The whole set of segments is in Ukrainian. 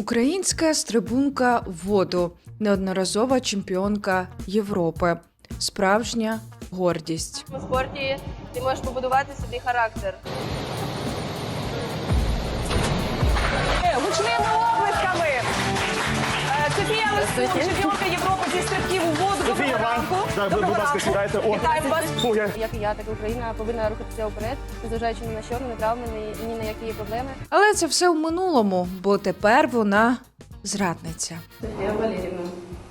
Українська стрибунка в воду, неодноразова чемпіонка Європи, справжня гордість. У спорті ти можеш побудувати собі характер. Гучними оплесками. Е, Софія Лисун, чемпіонка Європи зі стрибків у воду. Доброго ранку. Так, Доброго будь ласка, сідайте. О. Вітаємо вас. Як і я, так і Україна повинна рухатися вперед, незважаючи ні на що, ні на травми, ні, ні на які є проблеми. Але це все в минулому, бо тепер вона зрадниця. Софія Валерівна,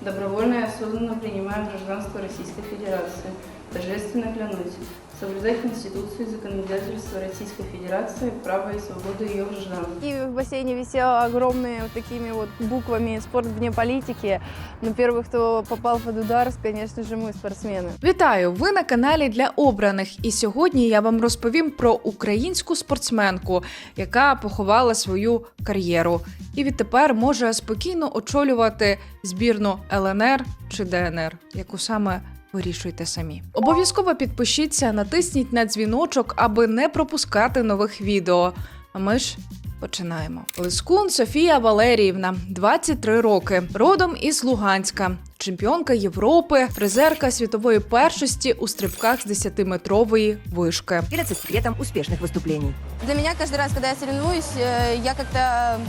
добровольно і осознанно приймаю гражданство Російської Федерації. Торжественно клянусь соблюдать Конституцию и законодательство Российской Федерации, право и свободу ее граждан. И в бассейне висело огромные вот такими вот буквами «Спорт вне политики». Но первый, кто попал под удар, конечно же, мы, спортсмены. Вітаю! Ви на каналі для обраних. І сьогодні я вам розповім про українську спортсменку, яка поховала свою кар'єру і відтепер може спокійно очолювати збірну ЛНР чи ДНР, яку саме. Вирішуйте самі. Обов'язково підпишіться, натисніть на дзвіночок, аби не пропускати нових відео. А ми ж починаємо. Лискун Софія Валеріївна, 23 роки, родом із Луганська, чемпіонка Європи, призерка світової першості у стрибках з 10-метрової вишки. является секретом успешных выступлений. Для меня каждый раз, когда я соревнуюсь, э, я как-то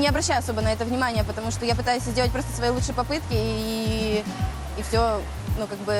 не обращаю особо на это внимания, потому что я пытаюсь сделать просто свои лучшие попытки и, и все, ну, как бы,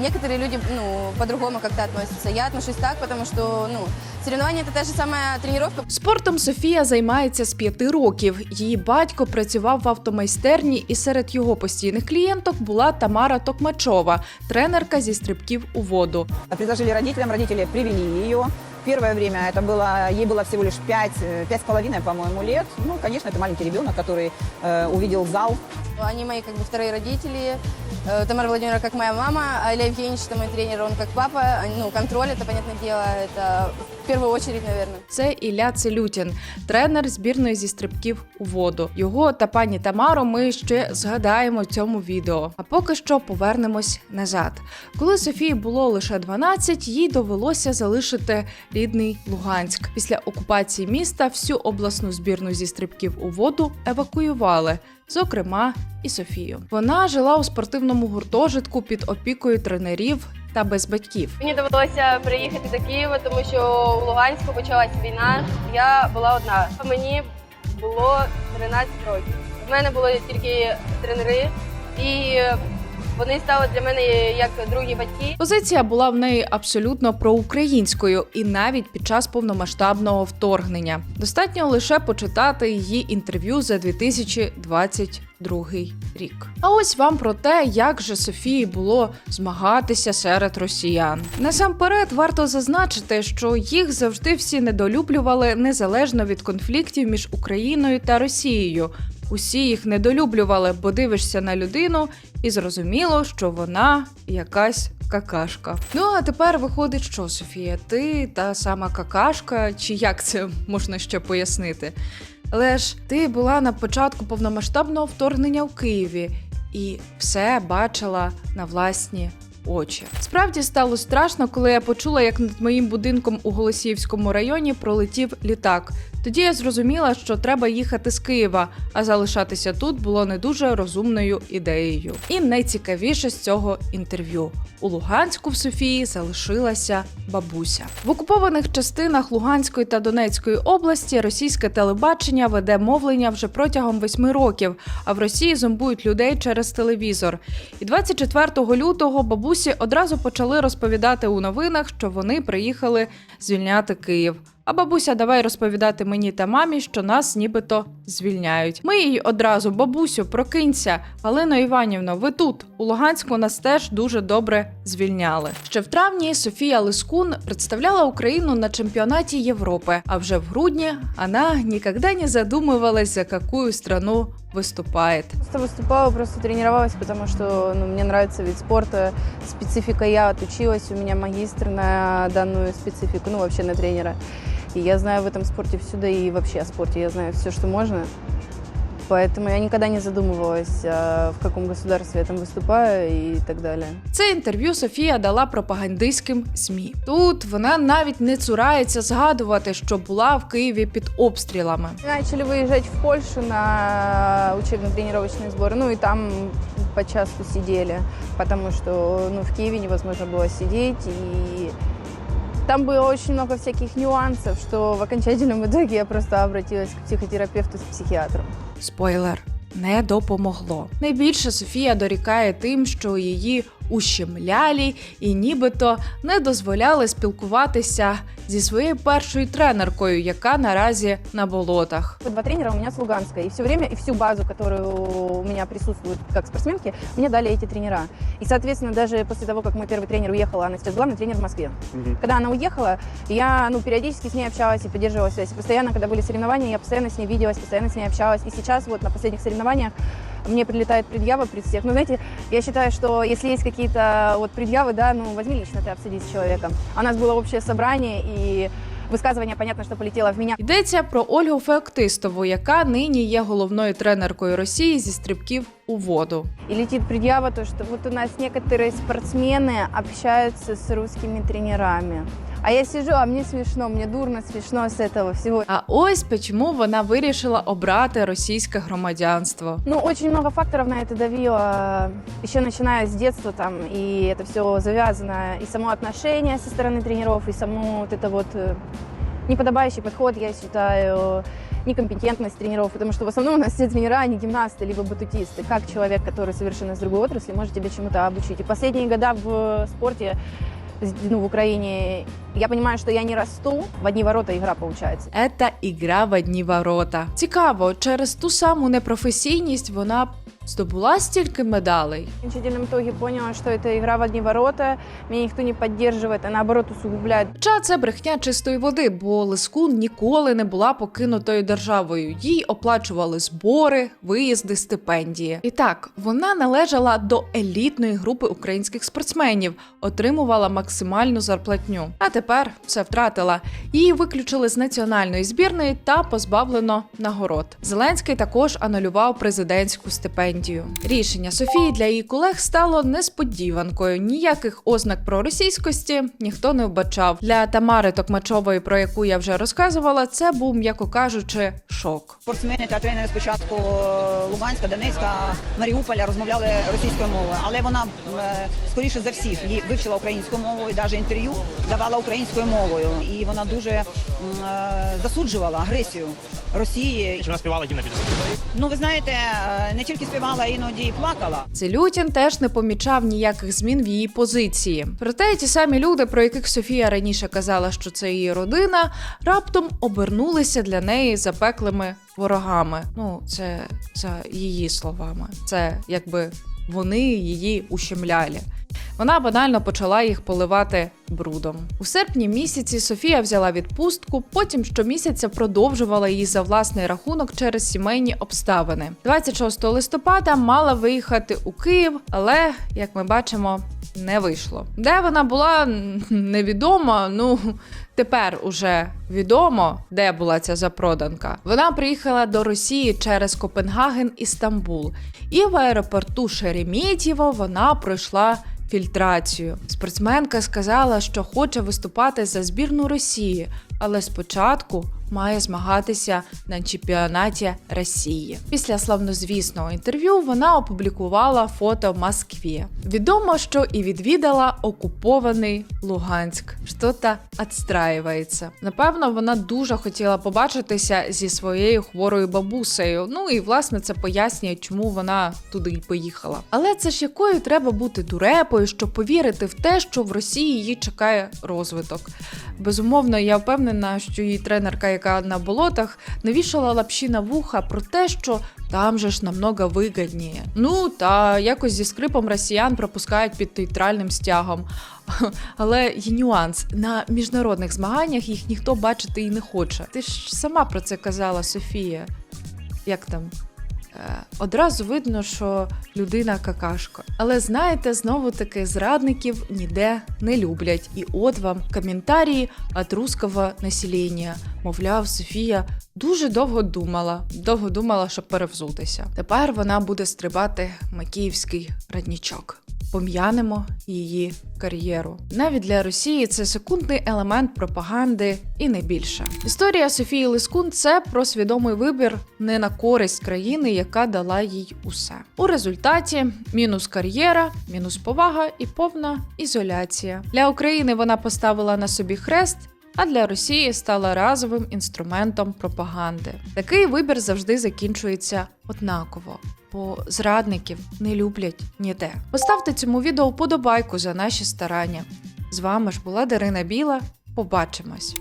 некоторые люди, ну, по-другому как-то относятся. Я отношусь так, потому что, ну, соревнования это та же самая тренировка, Спортом Софія займається з п'яти років. Її батько працював в автомайстерні, і серед його постійних клієнток була Тамара Токмачова, тренерка зі стрибків у воду. Предложили родителям, родители привели ее. Первое время это было, ей было всего лишь пять, э, пять с половиной, по-моему, лет. Ну, конечно, это маленький ребенок, который э, увидел зал. Они мои как бы вторые родители. Э, Тамара Владимировна как моя мама, а Илья Евгеньевич это мой тренер, он как папа. Они, Ну, контроль, это, понятное дело, это в первую очередь, наверное. Це Ілля Целютін, тренер збірної зі стрибків у воду. Його та пані Тамару ми ще згадаємо в цьому відео. А поки що повернемось назад. Коли Софії було лише 12, їй довелося залишити рідний Луганськ. Після окупації міста всю обласну збірну зі стрибків у воду евакуювали. Зокрема, і Софію. Вона жила у спортивному гуртожитку під опікою тренерів та без батьків. Мені довелося приїхати до Києва, тому що у Луганську почалась війна. Я була одна. Мені було 13 років. У мене були тільки тренери, і вони стали для мене як другі батьки. Позиція була в неї абсолютно проукраїнською, і навіть під час повномасштабного вторгнення. Достатньо лише почитати її інтерв'ю за 2022 рік. А ось вам про те, як же Софії було змагатися серед росіян. Насамперед варто зазначити, що їх завжди всі недолюблювали незалежно від конфліктів між Україною та Росією. Усі їх недолюблювали, бо дивишся на людину і зрозуміло, що вона якась какашка. Ну а тепер виходить, що Софія, ти та сама какашка, чи як це можна ще пояснити? Але ж ти була на початку повномасштабного вторгнення в Києві і все бачила на власні очі. Справді стало страшно, коли я почула, як над моїм будинком у Голосіївському районі пролетів літак. Тоді я зрозуміла, що треба їхати з Києва, а залишатися тут було не дуже розумною ідеєю. І найцікавіше з цього інтерв'ю у Луганську в Софії залишилася бабуся. В окупованих частинах Луганської та Донецької області російське телебачення веде мовлення вже протягом восьми років, а в Росії зомбують людей через телевізор. І 24 лютого бабусі одразу почали розповідати у новинах, що вони приїхали звільняти Київ. А бабуся давай розповідати мені та мамі, що нас нібито звільняють. Ми їй одразу, бабусю, прокинься. Галино Іванівно, ви тут. У Луганську нас теж дуже добре звільняли. Ще в травні Софія Лискун представляла Україну на чемпіонаті Європи. А вже в грудні вона ніколи не задумувалась, за яку страну виступає. Просто выступала, просто тренировалась, потому что ну, мне нравится вид спорта, специфика. Я отучилась, у меня магистр на данную специфику, ну вообще на тренера И я знаю в этом спорте всюду и вообще о спорте я знаю все, что можно. Поэтому я никогда не задумывалась, а, в каком государстве я там выступаю и так далее. Це інтерв'ю Софія дала пропагандистським ЗМІ. Тут вона навіть не цурається згадувати, що була в Києві під обстрілами. Начали выезжать в Польшу на учебно-тренировочные сборы, ну и там по часту сидели, потому что ну, в Киеве невозможно было сидеть, и там было очень много всяких нюансов, что в окончательном итоге я просто обратилась к психотерапевту с психиатром. Спойлер. Не допомогло. Найбільше Софія дорікає тим, що її ущемлялі і нібито не дозволяли спілкуватися зі своєю першою тренеркою, яка наразі на болотах. Два тренера у меня с Луганска, и все время, и всю базу, которую у меня присутствует как спортсменки, мне дали эти тренера. И, соответственно, даже после того, как мой первый тренер уехала, она сейчас главный тренер в Москве. Когда она уехала, я ну, периодически с ней общалась и поддерживала связь. И постоянно, когда были соревнования, я постоянно с ней виделась, постоянно с ней общалась. И сейчас вот на последних соревнованиях мне прилетает предъява пред всех. Но знаете, я считаю, что если есть какие-то вот предъявы, да, ну возьми лично ты обсудить с человеком. А У нас было общее собрание, и высказывание, понятно, что полетело в меня. Йдеться про Ольгу Феоктистову, яка нині є головною тренеркою Росії зі стрибків у воду. И летит предъява, то, что вот у нас некоторые спортсмены общаются с русскими тренерами. А я сижу, а мне смешно, мне дурно смешно с этого всего. А ось чому вона вирішила обрати російське громадянство. Ну, очень много факторов на это давило, еще начиная с детства там, и это все завязано, и само отношение со стороны тренеров, и само вот это вот э, неподобающий подход, я считаю, некомпетентность тренеров, потому что в основном у нас все тренера, они гимнасты, либо батутисты. Как человек, который совершенно из другой отрасли, может тебя чему-то обучить? И последние года в спорте, ну, в Украине, я понимаю, что я не расту, в одни ворота игра получается. Ета ігра в одні ворота. Цікаво, через ту саму непрофесійність вона здобула стільки медалей. В окончательном итоге поняла, что это игра в одни ворота, меня никто не поддерживает, а наоборот усугубляет Хоча це брехня чистої води, бо Лискун ніколи не була покинутою державою. Їй оплачували збори, виїзди, стипендії. І так, вона належала до елітної групи українських спортсменів, отримувала максимальну зарплатню. А тепер все втратила. Її виключили з національної збірної та позбавлено нагород. Зеленський також анулював президентську стипендію. Рішення Софії для її колег стало несподіванкою. Ніяких ознак проросійськості ніхто не вбачав. Для Тамари Токмачової, про яку я вже розказувала, це був, м'яко кажучи, шок. Спортсмени та тренери спочатку Луганська, Донецька, Маріуполя розмовляли російською мовою, але вона е, скоріше за всіх її вивчила українську мову і навіть інтерв'ю давала українською мовою. І вона дуже м, е, засуджувала агресію Росії. Чи вона співала гімн під Ну ви знаєте, е, не тільки співала, іноді і плакала. Целютін теж не помічав ніяких змін в її позиції. Проте ті самі люди, про яких Софія раніше казала, що це її родина, раптом обернулися для неї запеклими ворогами. Ну, це за її словами. Це якби вони її ущемляли. Вона банально почала їх поливати брудом. У серпні місяці Софія взяла відпустку, потім щомісяця продовжувала її за власний рахунок через сімейні обставини. 26 листопада мала виїхати у Київ, але як ми бачимо, не вийшло. Де вона була невідомо. Ну тепер уже відомо, де була ця запроданка. Вона приїхала до Росії через Копенгаген і Стамбул, і в аеропорту Шереметьєво вона пройшла фільтрацію. Спортсменка сказала, що хоче виступати за збірну Росії, але спочатку має змагатися на чемпіонаті Росії. Після славнозвісного інтерв'ю вона опублікувала фото в Москві. Відомо, що і відвідала окупований Луганськ. Що-то відстраюється. Напевно, вона дуже хотіла побачитися зі своєю хворою бабусею. Ну і власне це пояснює, чому вона туди й поїхала. Але це ж якою треба бути дурепою, щоб повірити в те, що в Росії її чекає розвиток. Безумовно, я впевнена, що її тренерка, яка на болотах, навішала лапші на вуха про те, що там же ж намного вигідніє. Ну та якось зі скрипом росіян пропускають під нейтральним стягом. Але є нюанс на міжнародних змаганнях їх ніхто бачити і не хоче. Ти ж сама про це казала, Софія. Як там? Е, Одразу видно, що людина какашка. Але знаєте, знову таки зрадників ніде не люблять. І от вам коментарі від русского населення. Мовляв, Софія Дуже довго думала, довго думала, щоб перевзутися. Тепер вона буде стрибати макіївський раднічок. Пом'янемо її кар'єру. Навіть для Росії це секундний елемент пропаганди і не більше. Історія Софії Лискун це про свідомий вибір не на користь країни, яка дала їй усе. У результаті мінус кар'єра, мінус повага і повна ізоляція. Для України вона поставила на собі хрест. А для Росії стала разовим інструментом пропаганди. Такий вибір завжди закінчується однаково, бо зрадників не люблять ніде. Поставте цьому відео вподобайку за наші старання. З вами ж була Дарина Біла. Побачимось!